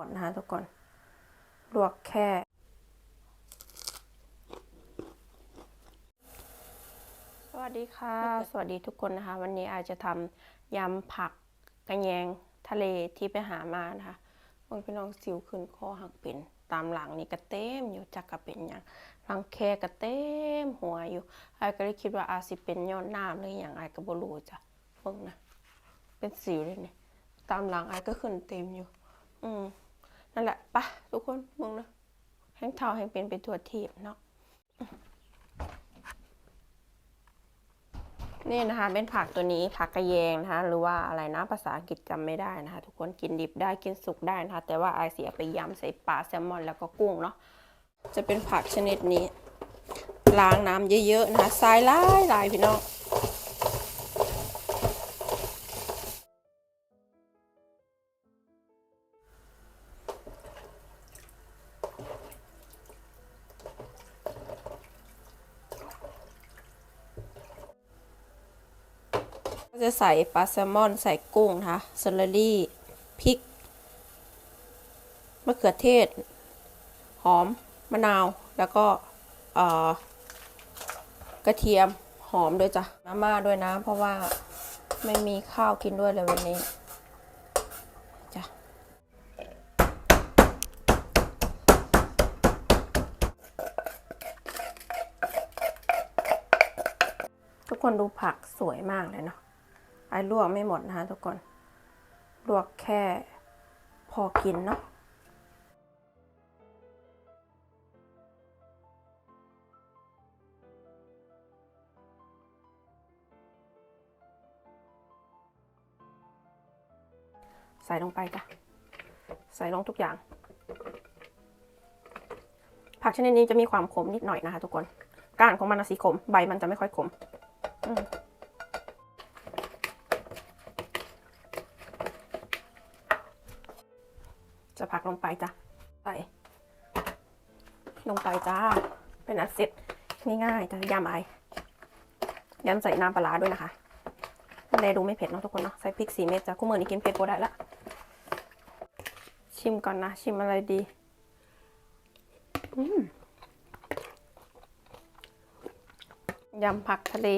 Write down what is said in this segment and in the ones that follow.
ก่อนนะคะทุกคนลวกแค่สวัสดีค่ะ สวัสดีทุกคนนะคะ วันนี้อาจจะทำยำผักกระแยงทะเลที่ไปหามานะคะบางพี่น้องสิวขึ้นคอหักเป็นตามหลังนี่ก็เต็มอยู่จักกระเป็นอย่างรังแคก็เต็มหัวอยู่ไอ้ก็เลยคิดว่าอาจสิเป็นยอดน้ำหรืออย่างไอ้ก็บ่รู้จ้ะเบิ่งนะเป็นสิวเลยเนี่ยตามหลังไอ้ก็ขึ้นเต็มอยู่ อืม นั่นแหละปะทุกคนมึงนะแห้งเทาแห้งเป็นเป็นตัวทีบเนาะนี่นะคะเป็นผักตัวนี้ผักกระแยงนะคะหรือว่าอะไรนะภาษาอังกฤษจำไม่ได้นะคะ ทุกคนกินดิบได้กินสุกได้นะคะ แต่ว่าไอเสียไปยำใส่ปลาแซลมอนแล้วก็กุ้งเนาะจะเป็นผักชนิดนี้ ล้างน้ำเยอะๆนะคะทรายหลายหลายพี่น้อง จะใส่ปลาแซลมอน ใส่กุ้งนะคะเซลลี่พริกมะเขือเทศ หอม มะนาว แล้วก็กระเทียมหอมด้วยจ้ะมาม่าด้วยนะ เพราะว่าไม่มีข้าวกินด้วยเลยวันนี้จ้ะทุกคนดูผักสวยมากเลยเนาะ ไอ้ลวกไม่หมดนะคะทุกคน ลวกแค่พอกินเนาะใส่ลงไปจ้ะ ใส่ลงทุกอย่าง ผักชนิดนี้จะมีความขมนิดหน่อยนะคะทุกคน ก้านของมันนะสีขม ใบมันจะไม่ค่อยขม อืม ไปจ้ะใส่ลงไปจ้า เป็นอันเสร็จง่ายๆจะยำไอยำใส่น้ำปลาด้วยนะคะมันเลยดูไม่เผ็ดเนาะทุกคนเนาะใส่พริกสีเม็ดจ้ะคู่มือนี้กินเผ็ดโบได้ละชิมก่อนนะชิมอะไรดียำผักทะเล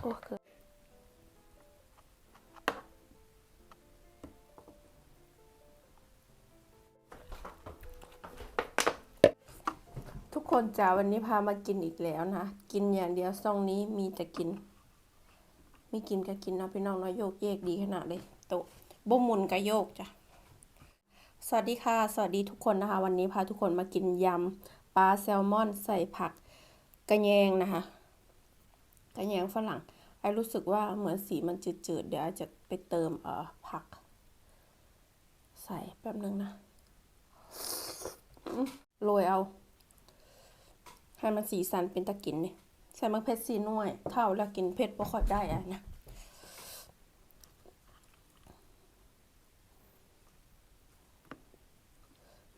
โอ้คือ คนจ้าวันนี้พามากินอีกแล้วนะ กินอย่างเดียวซองนี้มีแต่กิน มีกินก็กินเนาะพี่น้องเนาะโยกเยกดีขนาดเลยโตบ่มุนก็โยกจ้ะ สวัสดีค่ะ สวัสดีทุกคนนะคะ วันนี้พาทุกคนมากินยำปลาแซลมอนใส่ผักกระแยงนะคะกระแยงฝรั่ง ไอรู้สึกว่าเหมือนสีมันจืดๆ เดี๋ยวไอจะไปเติมเอ่อผัก ใส่แป๊บนึงนะโรยเอา ให้มันสีสันเป็นตะกินเนี่ยใส่มะเผ็ดสีน่วย เท่าแล้วกินเผ็ดบ่ค่อยได้อะนะ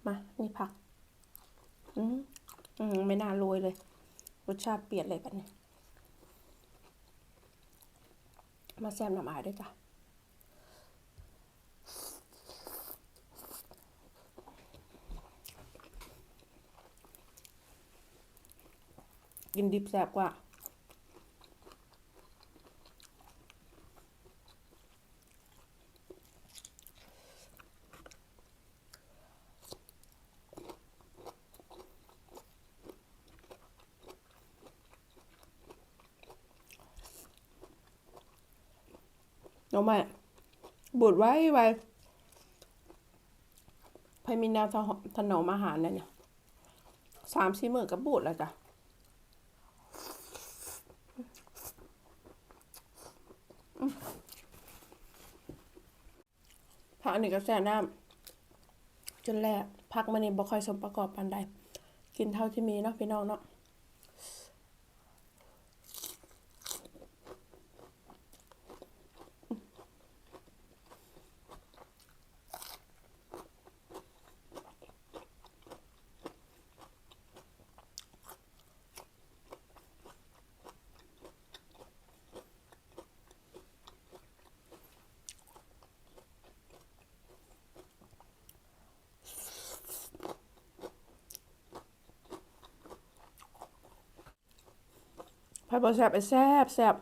มานี่ผัก อืมอืมไม่น่าโรยเลย รสชาติเปลี่ยนเลยแบบนี้ มาแซมน้ำอายด้วยจ้ะ กินดิบแซ่บกว่า น้องใหม่บูดไว้ไว้พายมีแนวถนอมอาหารเนี่ยเนี่ยสามสี่มื้อก็บูดแล้วจ้ะ ผักนนี้ก็แซ่บน้ำจนแลกผักมันนี่บ่ค่อยสมประกอบปานใดกินเท่าที่มีเนาะพี่น้องเนาะ ผัดบะแซบไปแซบแซบ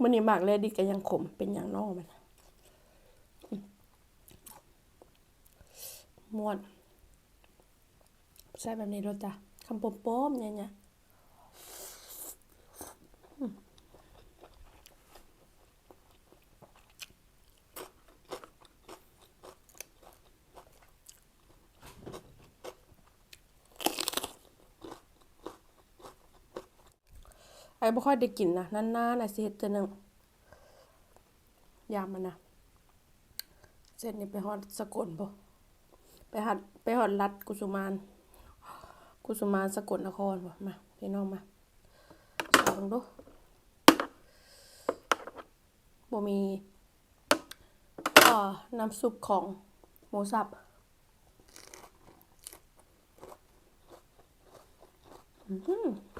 มันนี่มากเลยดิก็ยังขมเป็นอย่างนอกมันมวนแซบแบบนี้รสจ้ะคำปมป้มๆเนี่ยเนี่ย ไอ้บ่ค่อยได้กินนะนานๆน่ะสิเฮ็ดเทื่อหนึงยามมันนะเสร็จนี่ไปฮอดสกลบ่ไปหัดไปฮอดรัดกุสุมานกุสุมานสกลนครบ่มาพี่น้องมาลองดูบ่มีเอ่อน้ำซุปของหมูสับอื้อ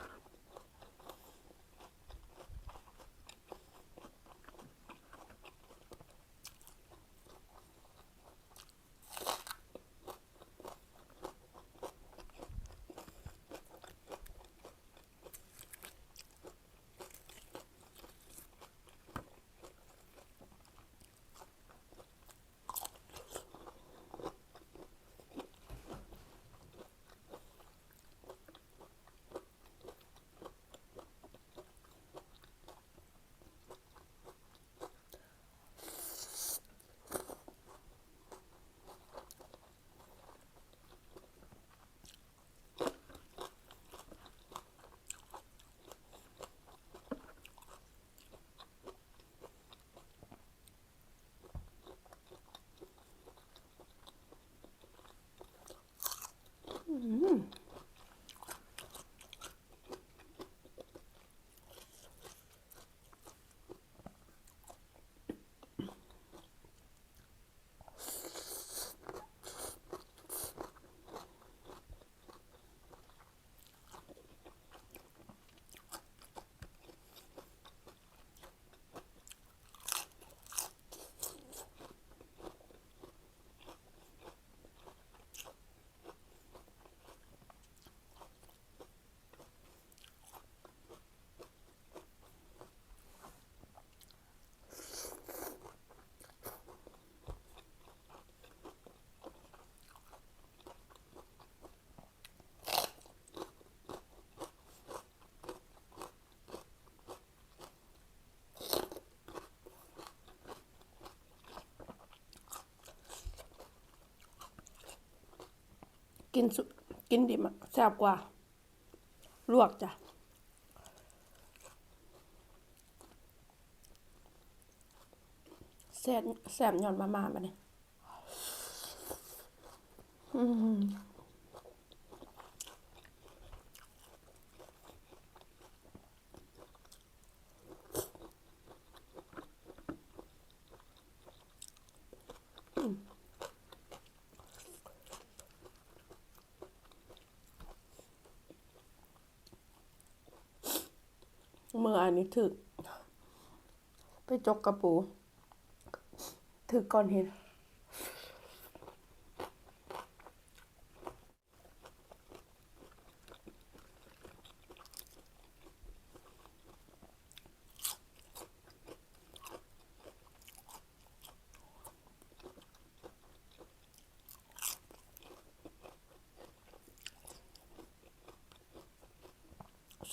กินสุกินดิบอะแซ่บกว่า ลวกจ้ะแซ่บแซ่บย่อนมามาบัดนี้ม เมื่ออันนี้ถึก ไปจกกระปู ถึกก่อนเห็น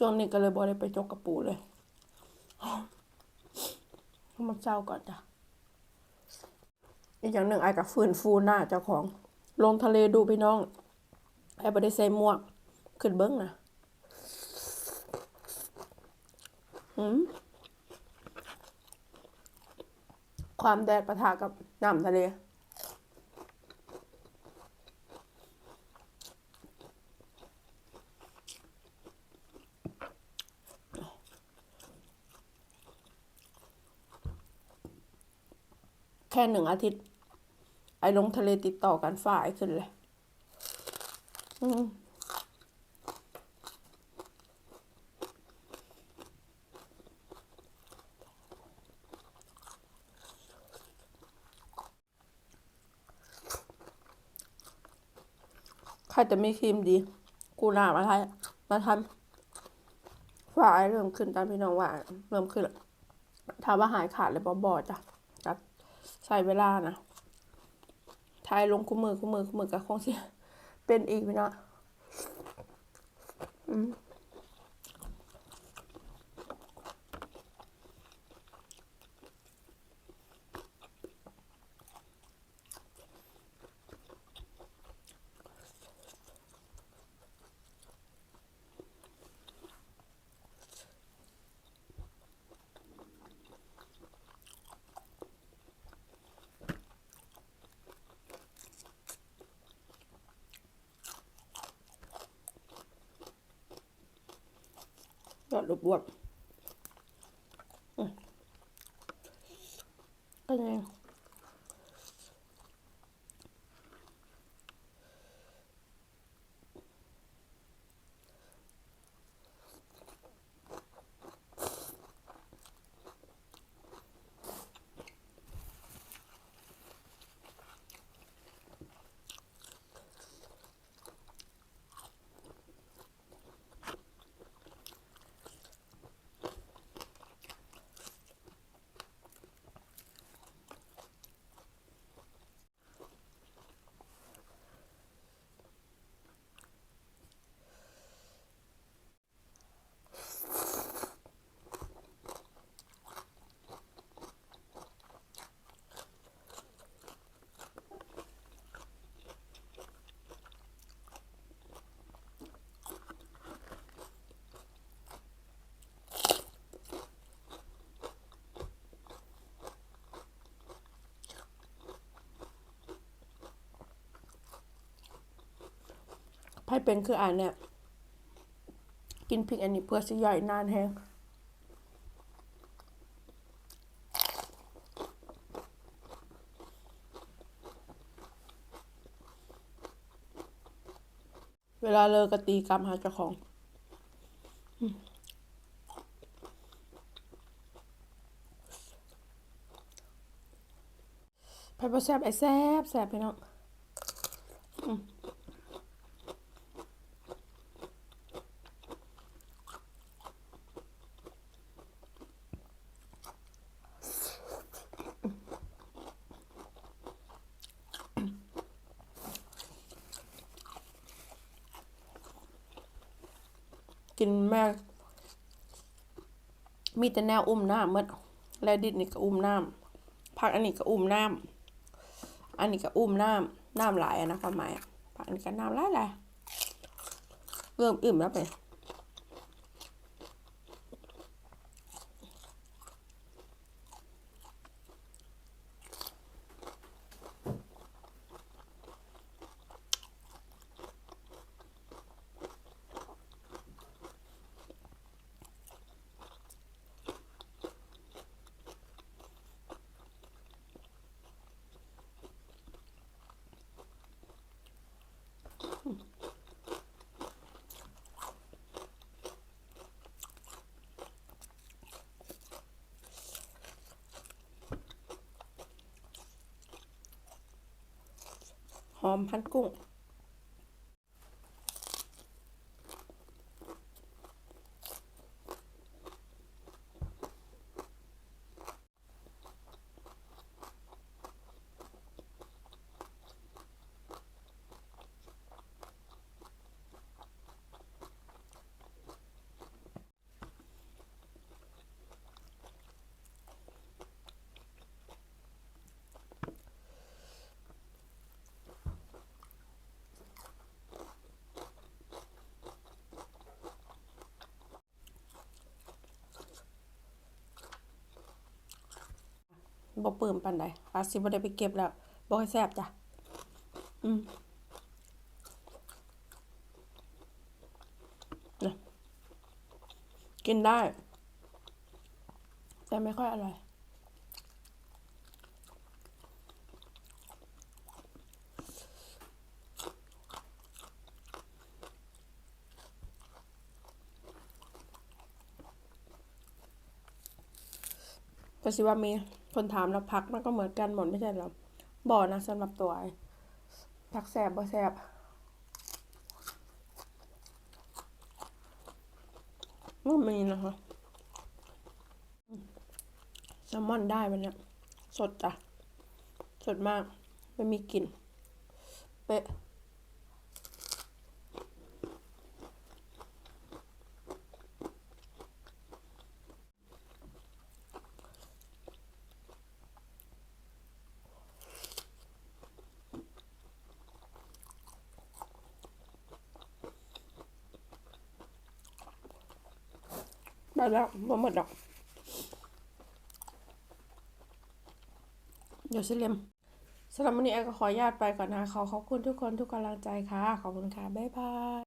ช่วงนี้ก็เลยบอได้ไปจกกระปูเลยมาเศร้าก่อนจ้ะ อีกอย่างหนึ่งไอ้กับฟื้นฟูหน้าเจ้าของ ลงทะเลดูพี่น้องไอ้บ่ได้ใส่หมวก ขึ้นเบิ้งนะหืมความแดดประทะกับน้ำทะเล ค่หนึ่งอาทิตย์ ไอ้ลงทะเลติดต่อกันฝ่ายขึ้นเลย อืมใครจะม่ครีมดี กูหน้ามาทายมาทำฝ่าไอ้เริ่มขึ้นตามพี่น้องว่า เริ่มขึ้นแล้วถามว่าหายขาดเลยบอบอจ้ะ ใส่เวลานะทายลงคู่มือคู่มือคู่มือกับของเสียเป็นอีกไหมนะอืม อดรูปบวบๆก็เลย ไพ่เป็นคืออ่านเนี่ย กินพริกอันนี้เพื่อสิย่อยนานแฮงเวลาเลิกก็ตีกรรมหาเจ้าของไพ่บ่แซบไอ้แซบแซบพี่น้อง กินแม่มีแต่แนวอุ้มน้ำเมดแลดิดนี่ก็อุ้มน้ำผักอันนี้ก็อุ้มน้ำอันนี้ก็อุ้มน้ำน้ำหลายนะความหมายผักอันนี้ก็น้ำหลายหลายเริ่มอิ่มแล้วไป ห อมพันกุ้ง บ่เปิ่มปันใดอาจสิบ่ได้ไปเก็บแล้วบ่ให้แซ่บจ้ะ อืมเนี่ยกินได้ แต่ไม่ค่อยอร่อยก็สิว่ามี คนถามแล้วพักมันก็เหมือนกันหมดไม่ใช่หรอบอกนะสำหรับตัวไอ้พักแสบบ่แสบไม่มีนะคะแซลมอนได้วันเนี้ยสดจ้ะ สดมาก ไม่มีกลิ่น เป๊ะ ได้แล้วมาหมดดอก เดี๋ยวชิเลมสำหรับวันนี้แอลก็ขออนุญาตไปก่อนนะคะขอขอบคุณทุกคนทุกกำลังใจค่ะ ขอบคุณค่ะ บ๊ายบาย